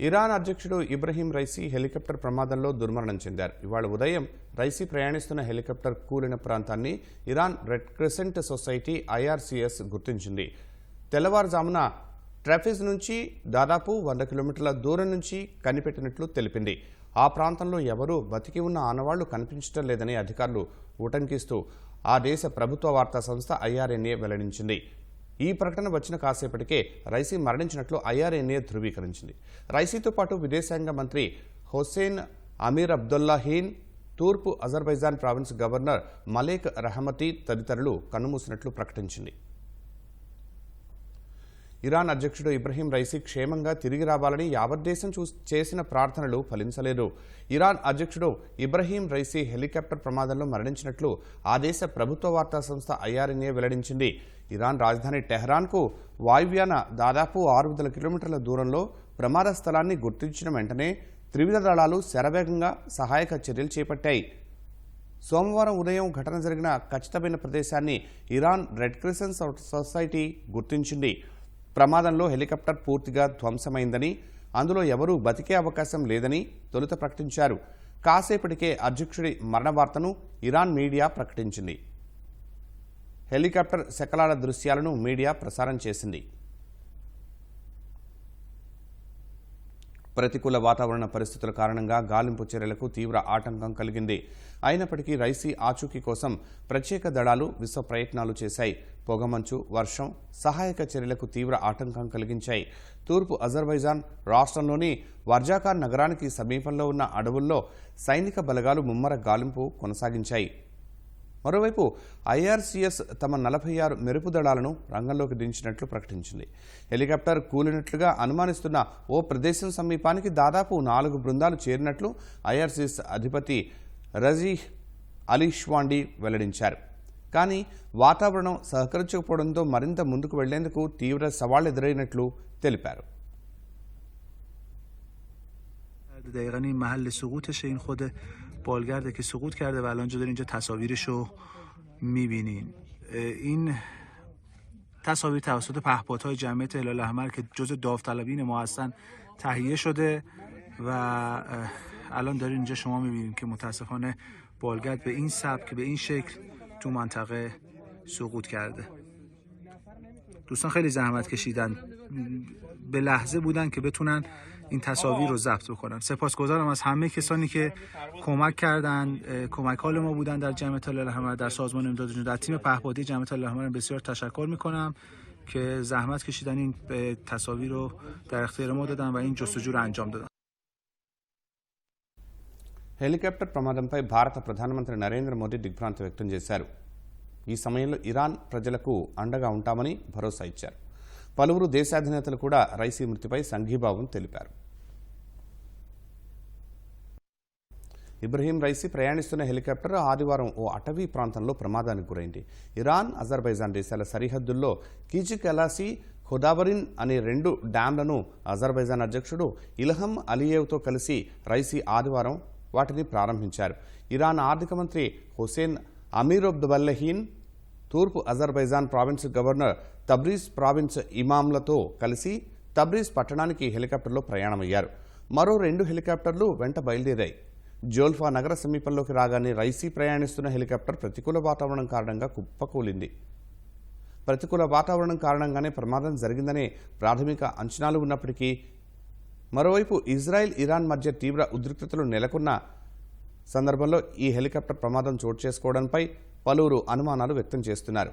Iran అధ్యక్షుడు Ebrahim Raisi helicopter ప్రమాదంలో దుర్మరణం చెందారు. ఇవాళ ఉదయం రైసీ ప్రయాణిస్తున్న హెలికాప్టర్ కూలిన ప్రాంతాన్ని Iran Red Crescent Society IRCS గుర్తించింది. తెల్లవారుజామున ట్రాఫిజ్ నుంచి దాదాపు వంద కిలోమీటర్ల దూరం నుంచి కనిపెట్టినట్లు తెలిపింది. ఆ ప్రాంతంలో ఎవరూ బతికి ఉన్న ఆనవాళ్ళు కనిపించడం లేదని అధికారులు ఉటంకిస్తూ ఆ దేశ ప్రభుత్వ వార్తా సంస్థ ఐఆర్ఎన్ఏ వెల్లడించింది. ఈ ప్రకటన వచ్చిన కాసేపటికే రైసీ మరణించినట్లు ఐఆర్ఎన్ఏ ధృవీకరించింది. రైసీతో పాటు విదేశాంగ మంత్రి హుస్సేన్ అమీర్ అబ్దుల్లాహీన్ తూర్పు Azerbaijan province governor Malek Rahmati తదితరులు కన్నుమూసినట్లు ప్రకటించింది. ఇరాన్ అధ్యక్షుడు ఇబ్రహీం రైసీ క్షేమంగా తిరిగి రావాలని యావత్ దేశం చూ చేసిన ప్రార్థనలు ఫలించలేదు. ఇరాన్ అధ్యక్షుడు ఇబ్రహీం రైసీ హెలికాప్టర్ ప్రమాదంలో మరణించినట్లు ఆ దేశ ప్రభుత్వ వార్తా సంస్థ ఐఆర్ఎన్ఏ వెల్లడించింది. ఇరాన్ రాజధాని టెహ్రాన్కు వాయువ్యాన దాదాపు ఆరు వందల కిలోమీటర్ల దూరంలో ప్రమాద స్థలాన్ని గుర్తించిన వెంటనే త్రివిధ దళాలు శరవేగంగా సహాయక చర్యలు చేపట్టాయి. సోమవారం ఉదయం ఘటన జరిగిన ఖచ్చితమైన ప్రదేశాన్ని ఇరాన్ రెడ్ క్రిసెంట్ సొసైటీ గుర్తించింది. ప్రమాదంలో హెలికాప్టర్ పూర్తిగా ధ్వంసమైందని అందులో ఎవరూ బతికే అవకాశం లేదని తొలుత ప్రకటించారు. కాసేపటికే అధ్యక్షుడి మరణ వార్తను ఇరాన్ మీడియా ప్రకటించింది. హెలికాప్టర్ శకలాల దృశ్యాలను మీడియా ప్రసారం చేసింది. ప్రతికూల వాతావరణ పరిస్థితుల కారణంగా గాలింపు చర్యలకు తీవ్ర ఆటంకం కలిగింది. అయినప్పటికీ రైసీ ఆచూకీ కోసం ప్రత్యేక దళాలు విశ్వ ప్రయత్నాలు చేశాయి. పొగమంచు వర్షం సహాయక చర్యలకు తీవ్ర ఆటంకం కలిగించాయి. తూర్పు అజర్బైజాన్ రాష్ట్రంలోని వర్జాకార్ నగరానికి సమీపంలో ఉన్న అడవుల్లో సైనిక బలగాలు ముమ్మర గాలింపు కొనసాగించాయి. మరోవైపు ఐఆర్సీఎస్ తమ నలభై ఆరు మెరుపు దళాలను రంగంలోకి దించినట్లు ప్రకటించింది హెలికాప్టర్ కూలినట్లుగా అనుమానిస్తున్న ఓ ప్రదేశం సమీపానికి దాదాపు నాలుగు బృందాలు చేరినట్లు ఐఆర్సీఎస్ అధిపతి రజీహ్ అలీష్వాండి వెల్లడించారు కానీ వాతావరణం సహకరించకపోవడంతో మరింత ముందుకు వెళ్లేందుకు తీవ్ర సవాళ్లు ఎదురైనట్లు తెలిపారు دقیقا این محل سقوطشه این خود بالگرده که سقوط کرده و الان دارین اینجا تصاویرش رو می‌بینین این تصاویر توسط پهپادهای جمعیت هلال احمر که جز داوطلبین ما هستن تهیه شده و الان دارین اینجا شما می‌بینین که متاسفانه بالگرد به این سبک به این شکل تو منطقه سقوط کرده. دوستان خیلی زحمت کشیدن. به لحظه بودن که بتونن این تصاویر رو ضبط بکنن سپاسگزارم از همه کسانی که کمک کردن کمک حال ما بودن در جمعیت الاحمر در سازمان امداد جنوب در تیم پهپادی جمعیت الاحمر بسیار تشکر میکنم که زحمت کشیدن این تصاویر رو در اختیار ما دادن و این جستجو رو انجام دادن హెలికాప్టర్ ప్రమాదంపై భారత ప్రధానమంత్రి నరేంద్ర మోదీ దిగ్భ్రాంతి వ్యక్తం చేశారు ఈ సమయంలో ఇరాన్ ప్రజలకు అండగా ఉంటామని భరోసా ఇచ్చారు పలువురు దేశాధినేతలు కూడా రైసీ మృతిపై సంఘీభావం తెలిపారు. ఇబ్రహీం రైసీ ప్రయాణిస్తున్న హెలికాప్టర్ ఆదివారం ఓ అటవీ ప్రాంతంలో ప్రమాదానికి గురైంది. ఇరాన్ అజర్బైజాన్ దేశాల సరిహద్దుల్లో కీచిక్ ఎలాసీ హుదాబరిన్ అనే రెండు డ్యాంలను అజర్బైజాన్ అధ్యక్షుడు ఇల్హం అలియేవ్తో కలిసి రైసీ ఆదివారం వాటిని ప్రారంభించారు. ఇరాన్ ఆర్థిక మంత్రి హుసేన్ అమీరొబ్దబల్లహీన్ తూర్పు Azerbaijan province governor Tabriz province ఇమాంలతో కలిసి తబ్రీజ్ పట్టణానికి హెలికాప్టర్లో ప్రయాణమయ్యారు. మరో రెండు హెలికాప్టర్లు వెంట బయలుదేరాయి. జోల్ఫా నగర సమీపంలోకి రాగానే రైసీ ప్రయాణిస్తున్న హెలికాప్టర్ ప్రతికూల వాతావరణం కారణంగా కుప్పకూలింది. ప్రతికూల వాతావరణం కారణంగానే ప్రమాదం జరిగిందనే ప్రాథమిక అంచనాలు ఉన్నప్పటికీ మరోవైపు ఇజ్రాయెల్ ఇరాన్ మధ్య తీవ్ర ఉద్రిక్తతలు నెలకొన్న సందర్భంలో ఈ హెలికాప్టర్ ప్రమాదం చోటు చేసుకోవడంపై పలువురు అనుమానాలు వ్యక్తం చేస్తున్నారు.